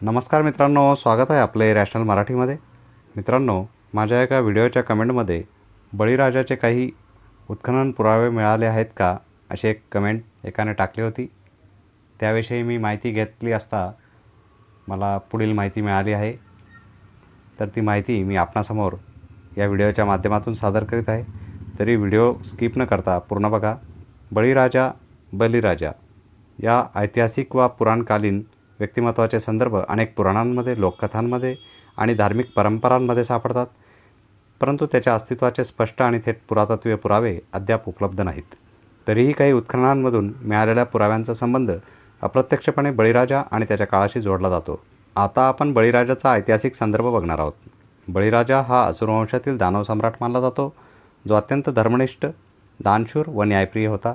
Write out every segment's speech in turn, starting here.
नमस्कार मित्रांनो स्वागत आहे आपले रॅशनल मराठीमध्ये. मित्रांनो माझ्या एका व्हिडिओच्या कमेंटमध्ये बळीराजाचे काही उत्खनन पुरावे मिळाले आहेत का अशी एक कमेंट एकाने टाकली होती. त्याविषयी मी माहिती घेतली असता मला पुढील माहिती मिळाली आहे. तर ती माहिती मी आपणासमोर या व्हिडिओच्या माध्यमातून सादर करीत आहे. तरी व्हिडिओ स्किप न करता पूर्ण बघा. बळीराजा बलिराजा या ऐतिहासिक वा पुराणकालीन व्यक्तिमत्वाचे संदर्भ अनेक पुराणांमध्ये लोककथांमध्ये आणि धार्मिक परंपरांमध्ये सापडतात परंतु त्याच्या अस्तित्वाचे स्पष्ट आणि थेट पुरातत्वीय पुरावे अद्याप उपलब्ध नाहीत. तरीही काही उत्खननांमधून मिळालेल्या पुराव्यांचा संबंध अप्रत्यक्षपणे बळीराजा आणि त्याच्या काळाशी जोडला जातो. आता आपण बळीराजाचा ऐतिहासिक संदर्भ बघणार आहोत. बळीराजा हा असुरवंशातील दानव सम्राट मानला जातो जो अत्यंत धर्मनिष्ठ दानशूर व न्यायप्रिय होता.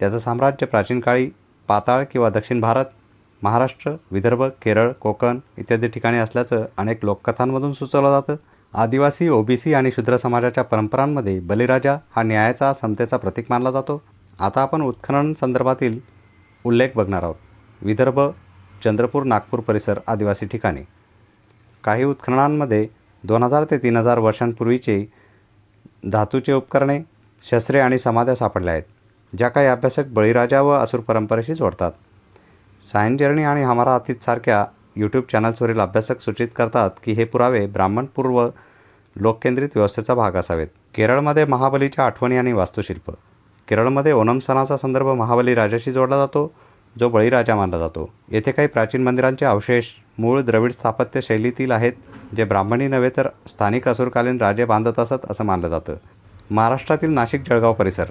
त्याचं साम्राज्य प्राचीन काळी पाताळ किंवा दक्षिण भारत महाराष्ट्र विदर्भ केरळ कोकण इत्यादी ठिकाणी असल्याचं अनेक लोककथांमधून सुचवलं जातं. आदिवासी ओबीसी आणि शूद्र समाजाच्या परंपरांमध्ये बलिराजा हा न्यायाचा समतेचा प्रतीक मानला जातो. आता आपण उत्खनन संदर्भातील उल्लेख बघणार आहोत. विदर्भ चंद्रपूर नागपूर परिसर आदिवासी ठिकाणी. काही उत्खननांमध्ये दोन हजार ते तीन हजार वर्षांपूर्वीचे धातूचे उपकरणे शस्त्रे आणि समाध्या सापडल्या आहेत ज्या काही अभ्यासक बळीराजा व असुर परंपरेशी जोडतात. सायन जर्नी आणि हमारा अतीत सारख्या यूट्यूब चॅनल्सवरील अभ्यासक सूचित करतात की हे पुरावे ब्राह्मणपूर्व लोककेंद्रित व्यवस्थेचा भाग असावेत. केरळमध्ये महाबलीच्या आठवणी आणि वास्तुशिल्प. केरळमध्ये ओणम सणाचा संदर्भ महाबली राजाशी जोडला जातो जो बळीराजा मानला जातो. येथे काही प्राचीन मंदिरांचे अवशेष मूळ द्रविड स्थापत्य शैलीतील आहेत जे ब्राह्मणी नव्हे तर स्थानिक असुरकालीन राजे बांधत असत असं मानलं जातं. महाराष्ट्रातील नाशिक जळगाव परिसर.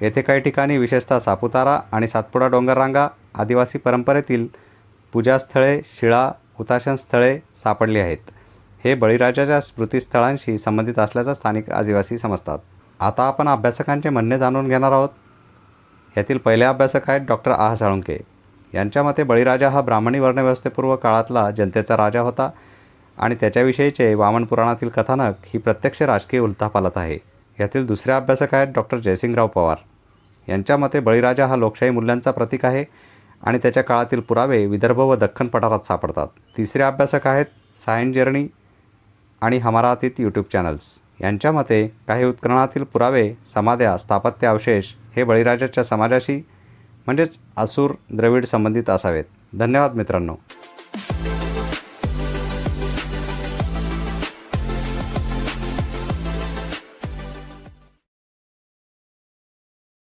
येथे काही ठिकाणी विशेषतः सापुतारा आणि सातपुडा डोंगररांगा आदिवासी परंपरेतील पूजास्थळे शिळा हुताशन स्थळे सापडली आहेत. हे बळीराजाच्या स्मृतीस्थळांशी संबंधित असल्याचं स्थानिक आदिवासी समजतात. आता आपण अभ्यासकांचे म्हणणे जाणून घेणार आहोत. यातील पहिले अभ्यासक आहेत डॉक्टर आह साळुंके यांच्या मते बळीराजा हा ब्राह्मणी वर्णव्यवस्थेपूर्व काळातला जनतेचा राजा होता आणि त्याच्याविषयीचे वामन पुराणातील कथानक ही प्रत्यक्ष राजकीय उलथापालत आहे. यातील दुसरे अभ्यासक आहेत डॉक्टर जयसिंगराव पवार. यांच्या मते बळीराजा हा लोकशाही मूल्यांचा प्रतीक आहे. आणि त्याच्या काळातील पुरावे विदर्भ व दख्खन पठारात सापडतात. तिसरे अभ्यासक आहेत सायन जर्नी आणि हमारातीत यूट्यूब चॅनल्स. यांच्या मते काही उत्खननातील पुरावे समाध्या स्थापत्य अवशेष हे बळीराजाच्या समाजाशी म्हणजेच आसूर द्रविड संबंधित असावेत. धन्यवाद मित्रांनो.